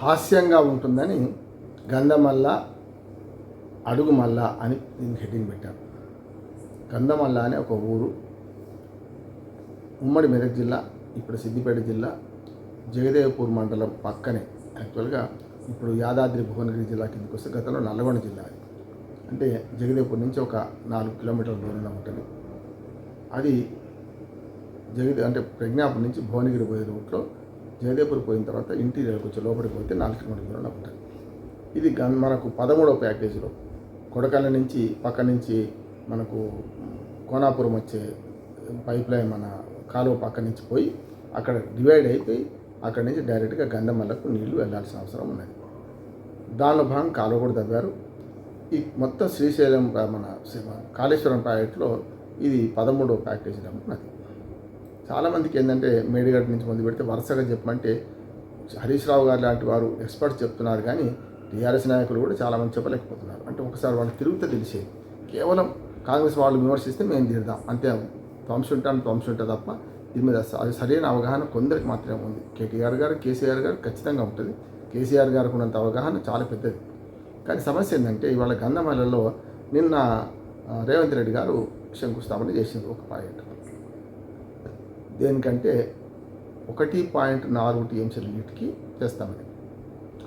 హాస్యంగా ఉంటుందని గంధమల్ల అడుగుమల్ల అని దీనికి హెడ్డింగ్ పెట్టారు. గంధమల్ల అనే ఒక ఊరు ఉమ్మడి మెదక్ జిల్లా ఇప్పుడు సిద్దిపేట జిల్లా జగదేవపూర్ మండలం పక్కనే. యాక్చువల్గా ఇప్పుడు యాదాద్రి భువనగిరి జిల్లా కిందకి వస్తే గతంలో నల్గొండ జిల్లా అది. అంటే జగదేవపూర్ నుంచి ఒక నాలుగు కిలోమీటర్ల దూరంలో ఉంటుంది. అది జగదే అంటే ప్రజ్ఞాపూర్ నుంచి భువనగిరి పోయే రూట్లో జయదేపూర్ పోయిన తర్వాత ఇంటీరియర్కి వచ్చి లోపలికి పోతే నాలుగు కిలోమీటర్ల దూరంలో ఉంటుంది. ఇది మనకు పదమూడవ ప్యాకేజీలో కొడకళ్ళ నుంచి పక్క నుంచి మనకు కోనాపురం వచ్చే పైప్ లైన్ మన కాలువ పక్క నుంచి పోయి అక్కడ డివైడ్ అయిపోయి అక్కడ నుంచి డైరెక్ట్గా గంధమల్లకు నీళ్ళు వెళ్ళాల్సిన అవసరం ఉన్నది. దానిలో భాగం కాలువ కూడా తవ్వారు. ఈ మొత్తం శ్రీశైలం మన శ్రీ- కాళేశ్వరం ప్రాజెక్టులో ఇది పదమూడవ ప్యాకేజీలో ఉన్నది చాలామందికి ఏంటంటే మేడిగడ్డ నుంచి మొదలు పెడితే వరుసగా చెప్పమంటే హరీష్ రావు గారు లాంటి వారు ఎక్స్పర్ట్స్ చెప్తున్నారు కానీ టీఆర్ఎస్ నాయకులు కూడా చాలామంది చెప్పలేకపోతున్నారు. అంటే ఒకసారి వాళ్ళు తిరుగుతే తెలిసేది. కేవలం కాంగ్రెస్ వాళ్ళు విమర్శిస్తే మేము తీరుదాం అంతే ధ్వంసం ఉంటాను ధ్వంసం ఉంటుంది తప్ప దీని మీద అది సరైన అవగాహన కొందరికి మాత్రమే ఉంది. కేటీఆర్ గారు కేసీఆర్ గారు ఖచ్చితంగా ఉంటుంది. కేసీఆర్ గారికి ఉన్నంత అవగాహన చాలా పెద్దది. కానీ సమస్య ఏంటంటే ఇవాళ గంధమలలో నిన్న రేవంత్ రెడ్డి గారు శంకుస్థాపన చేసింది ఒక ప్రాజెక్టు దేనికంటే ఒకటి పాయింట్ నాలుగు టీఎంసీల నీటికి చేస్తామని.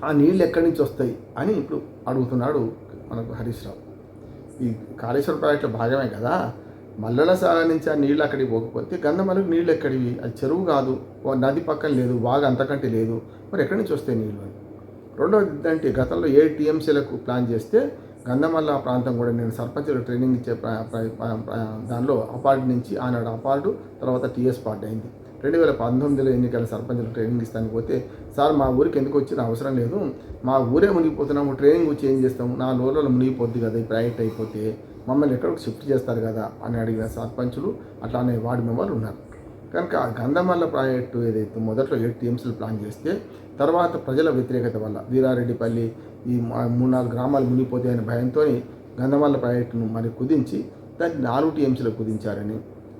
ఆ నీళ్ళు ఎక్కడి నుంచి వస్తాయి అని ఇప్పుడు అడుగుతున్నాడు మనకు హరీష్ రావు. ఈ కాళేశ్వర ప్రాజెక్టులో భాగమే కదా. మల్లెల సాగర్ నుంచి ఆ నీళ్ళు అక్కడికి పోకపోతే గంధమలకు నీళ్ళు ఎక్కడివి? అది చెరువు కాదు నది పక్కన లేదు బాగా అంతకంటే లేదు. మరి ఎక్కడి నుంచి వస్తాయి నీళ్ళు అని? రెండవది ఏంటంటే గతంలో ఏ టీఎంసీలకు ప్లాన్ చేస్తే గంధమల్ల ప్రాంతం కూడా నేను సర్పంచులకు ట్రైనింగ్ ఇచ్చే దానిలో అపార్ట్ నుంచి ఆనాడు అపార్టు తర్వాత టీఎస్ పార్ట్ అయింది. రెండు వేల పంతొమ్మిదిలో ఎన్నికల సర్పంచులకు ట్రైనింగ్ ఇస్తానికి పోతే సార్ మా ఊరికి ఎందుకు వచ్చిన అవసరం లేదు? మా ఊరే మునిగిపోతున్నాము ట్రైనింగ్ వచ్చి ఏం చేస్తాము నా లోలలో మునిగిపోద్ది కదా ఈ ప్రాజెక్ట్ అయిపోతే మమ్మల్ని ఎక్కడికి షిఫ్ట్ చేస్తారు కదా అని అడిగిన సర్పంచులు అట్లానే వార్డు మెంబర్లు ఉన్నారు. కనుక ఆ గంధమల్ల ప్రాజెక్టు ఏదైతే మొదట్లో ఏడు టీఎంసీలు ప్లాన్ చేస్తే తర్వాత ప్రజల వ్యతిరేకత వల్ల వీరారెడ్డిపల్లి ఈ మూడు నాలుగు గ్రామాలు మునిగిపోతాయి అనే భయంతో గంధమల్ల ప్రాజెక్టును మరి కుదించి దాన్ని నాలుగు టీఎంసీలకు కుదించారని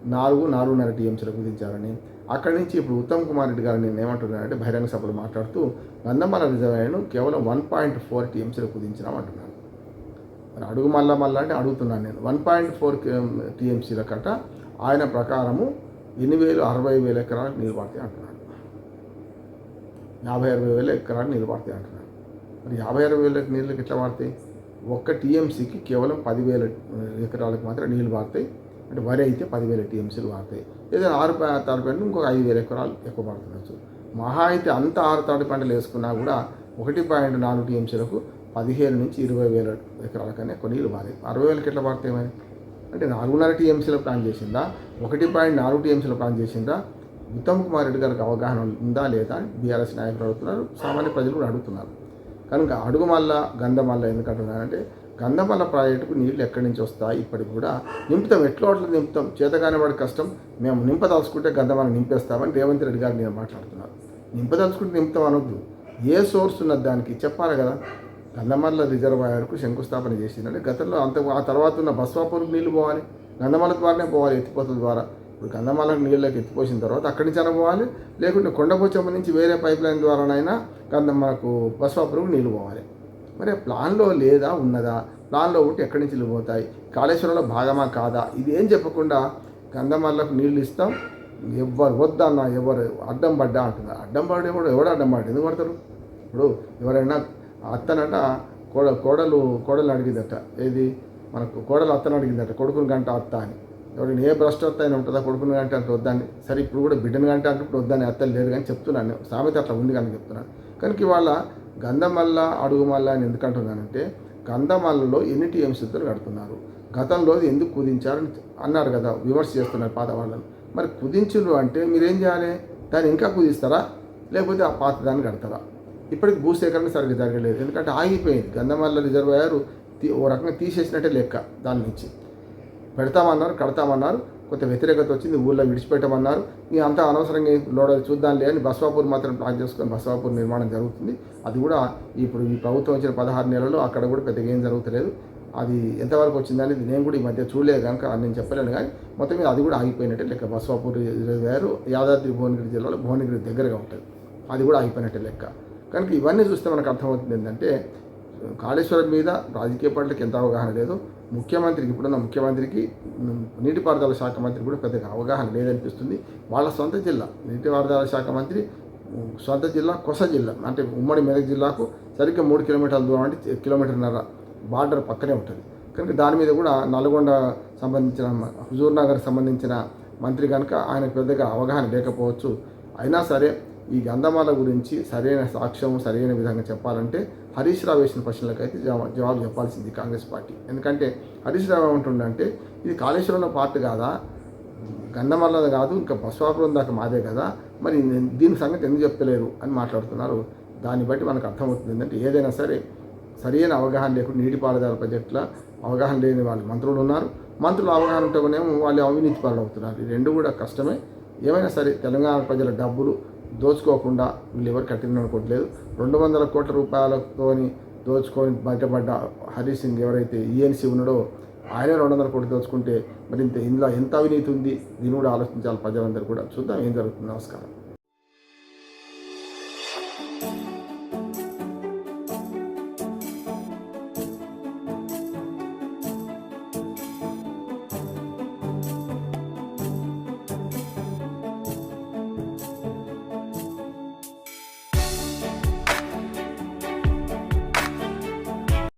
నాలుగు నాలుగున్నర టీఎంసీలకు కుదించారని అక్కడి నుంచి ఇప్పుడు ఉత్తమ్ కుమార్ రెడ్డి గారు నేను ఏమంటున్నానంటే బహిరంగ సభలో మాట్లాడుతూ గంధమల్ల రిజర్వాయర్ను కేవలం వన్ పాయింట్ ఫోర్ టీఎంసీలకు కుదించినామంటున్నాను మరి అడుగు మళ్ళా మళ్ళా అంటే అడుగుతున్నాను నేను. వన్ పాయింట్ ఫోర్ టీఎంసీల కట్ట ఆయన ప్రకారము ఎన్ని వేలు అరవై వేల ఎకరాలు నీళ్ళు పడతాయి అంటున్నాడు యాభై అరవై వేల ఎకరాలు నీళ్ళు పడతాయి అంటున్నాడు మరి యాభై అరవై వేల నీళ్ళకి ఎట్లా పడతాయి? ఒక్క టీఎంసీకి కేవలం పదివేల ఎకరాలకు మాత్రం నీళ్ళు పడతాయి. అంటే వరి అయితే పదివేల టీఎంసీలు పడతాయి. ఏదైనా ఆరు తాడు పంటలు ఇంకొక ఐదు వేల ఎకరాలు ఎక్కువ పడుతుండొచ్చు. మహా అయితే అంత ఆరు తాడు పంటలు వేసుకున్నా కూడా ఒకటి పాయింట్ నాలుగు టీఎంసీలకు పదిహేను నుంచి ఇరవై వేల ఎకరాల కన్నా ఎక్కువ నీళ్ళు పారాయి అరవై వేలకి ఎట్లా పడతాయి మరి? అంటే నాలుగున్నర టీఎంసీలో ప్లాన్ చేసిందా? ఒకటి పాయింట్ నాలుగు టీఎంసీలో ప్లాన్ చేసిందా? ఉత్తమ్ కుమార్ రెడ్డి గారికి అవగాహన ఉందా లేదా బీఆర్ఎస్ నాయకులు అడుగుతున్నారు. సామాన్య ప్రజలు కూడా అడుగుతున్నారు. కనుక అడుగుమల్ల గంధమల్ల ఎందుకు అంటున్నారంటే గంధమల్ల ప్రాజెక్టుకు నీళ్ళు ఎక్కడి నుంచి వస్తాయి? ఇప్పటికి కూడా నింపుతాం. ఎట్లా అట్లా నింపుతాం? చేతగానే వాడి కష్టం. మేము నింపదలుచుకుంటే గంధమల్ల నింపేస్తామని రేవంత్ రెడ్డి గారు నేను మాట్లాడుతున్నారు. నింపదలుచుకుంటే నింపుతాం అనొద్దు. ఏ సోర్స్ ఉన్నది దానికి? చెప్పాలి కదా. గంధమల్ల రిజర్వాయర్కు శంకుస్థాపన చేసిందంటే గతంలో అంత ఆ తర్వాత ఉన్న బస్వాపూర్కి నీళ్ళు పోవాలి. గంధమల్ల ద్వారానే పోవాలి ఎత్తిపోతల ద్వారా. ఇప్పుడు గంధమాలకు నీళ్ళకి ఎత్తిపోసిన తర్వాత అక్కడి నుంచి అయినా పోవాలి. లేకుంటే కొండపోచమ్మ నుంచి వేరే పైప్ లైన్ ద్వారానైనా గంధం మనకు బస్వాపురకు నీళ్ళు పోవాలి. మరి ప్లాన్లో లేదా ఉన్నదా? ప్లాన్లో ఉంటే ఎక్కడి నుంచి పోతాయి? కాళేశ్వరంలో భాగమా కాదా? ఇది ఏం చెప్పకుండా గంధమాలకు నీళ్ళు ఇస్తాం. ఎవరు వద్దన్నా ఎవరు అడ్డం పడ్డా అంటున్నారు. అడ్డం పడే కూడా ఎవడు అడ్డం పడ్డా? ఎందుకు పడతారు? ఇప్పుడు ఎవరైనా అత్తనట కోడ కోడలు కోడలు అడిగిందట. ఏది? మనకు కోడలు అత్తను అడిగిందట. కొడుకుని గంట అత్త అని. ఎవరైనా ఏ భ్రష్ట అత్త అయినా ఉంటుందా? కొడుకుని గంట అంటే వద్దని సరే ఇప్పుడు కూడా బిడ్డని గంట అంటే ఇప్పుడు వద్దని అత్తలు లేరు కానీ చెప్తున్నాను సామెత అట్లా ఉంది కానీ చెప్తున్నాను. కనుక ఇవాళ గంధమల్ల అడుగుమల్ల అని ఎందుకంటున్నానంటే గంధమల్లలో ఎన్ని టీఎంసీతో కడుతున్నారు? గతంలో ఎందుకు కుదించారని అన్నారు కదా విమర్శ చేస్తున్నారు పాత వాళ్ళని. మరి కుదించులు అంటే మీరేం చేయాలి? దాన్ని ఇంకా కుదిస్తారా? లేకపోతే ఆ పాత దాన్ని కడతారా? ఇప్పటికి భూసేకరణ సరిగ్గా జరగలేదు. ఎందుకంటే ఆగిపోయింది. గంధమల్ల రిజర్వాయర్ ఓ రకంగా తీసేసినట్టే లెక్క దాని నుంచి. పెడతామన్నారు కడతామన్నారు కొంత వ్యతిరేకత వచ్చింది ఊళ్ళో విడిచిపెట్టమన్నారు. ఇక అంతా అనవసరంగా లోడ చూద్దాంలే అని బస్వాపూర్ మాత్రం ప్లాన్ చేసుకొని బస్వాపూర్ నిర్మాణం జరుగుతుంది. అది కూడా ఇప్పుడు ఈ ప్రభుత్వం వచ్చిన పదహారు నెలలు అక్కడ కూడా పెద్దగా ఏం జరుగుతలేదు. అది ఎంతవరకు వచ్చిందనేది నేను కూడా ఈ మధ్య చూడలేదు కనుక నేను చెప్పలేను కానీ మొత్తం మీద అది కూడా ఆగిపోయినట్టే లెక్క. బస్వాపూర్ రిజర్వాయర్ యాదాద్రి భువనగిరి జిల్లాలో భువనగిరి దగ్గరగా ఉంటుంది. అది కూడా ఆగిపోయినట్టే లెక్క. కనుక ఇవన్నీ చూస్తే మనకు అర్థమవుతుంది ఏంటంటే కాళేశ్వరం మీద రాజకీయ పార్టీలకు ఎంత అవగాహన లేదు. ముఖ్యమంత్రికి ఇప్పుడున్న ముఖ్యమంత్రికి నీటిపారుదల శాఖ మంత్రి కూడా పెద్దగా అవగాహన లేదనిపిస్తుంది. వాళ్ళ సొంత జిల్లా నీటిపారుదల శాఖ మంత్రి సొంత జిల్లా కొస జిల్లా అంటే ఉమ్మడి మెదక్ జిల్లాకు సరిగ్గా మూడు కిలోమీటర్ల దూరం అంటే కిలోమీటర్న్నర బార్డర్ పక్కనే ఉంటుంది. కనుక దాని మీద కూడా నల్గొండ సంబంధించిన హుజూర్ నగర్ సంబంధించిన మంత్రి కనుక ఆయన పెద్దగా అవగాహన లేకపోవచ్చు. అయినా సరే ఈ గంధమాల గురించి సరైన సాక్ష్యం సరైన విధంగా చెప్పాలంటే హరీష్ రావు వేసిన ప్రశ్నలకు అయితే జవా- జవాబు చెప్పాల్సింది కాంగ్రెస్ పార్టీ. ఎందుకంటే హరీష్ రావు ఏమంటుండంటే ఇది కాళేశ్వరంలో పార్ట్ కాదా? గంధమాల కాదు ఇంకా బస్వాపురం దాకా మాదే కదా? మరి దీని సంగతి ఎందుకు చెప్పలేరు అని మాట్లాడుతున్నారు. దాన్ని బట్టి మనకు అర్థమవుతుంది ఏంటంటే ఏదైనా సరే సరైన అవగాహన లేకుండా నీటిపారుదల ప్రాజెక్టుల అవగాహన లేని వాళ్ళు మంత్రులు ఉన్నారు. మంత్రులు అవగాహన ఉంటేనేమో వాళ్ళు అవినీతి పాలు అవుతున్నారు ఈ రెండు కూడా కష్టమే. ఏమైనా సరే తెలంగాణ ప్రజల డబ్బులు దోచుకోకుండా వీళ్ళు ఎవరు కట్టిన అనుకోవట్లేదు. రెండు వందల కోట్ల రూపాయలతోని దోచుకొని బయటపడ్డ హరీష్ సింగ్ ఎవరైతే ఈఎన్సీ ఉన్నాడో ఆయన రెండు వందల కోట్లు దోచుకుంటే మరి ఇంత ఇందులో ఎంత అవినీతి ఉంది? దీన్ని కూడా ఆలోచించాలి ప్రజలందరూ కూడా. చూద్దాం ఏం జరుగుతుంది. నమస్కారం.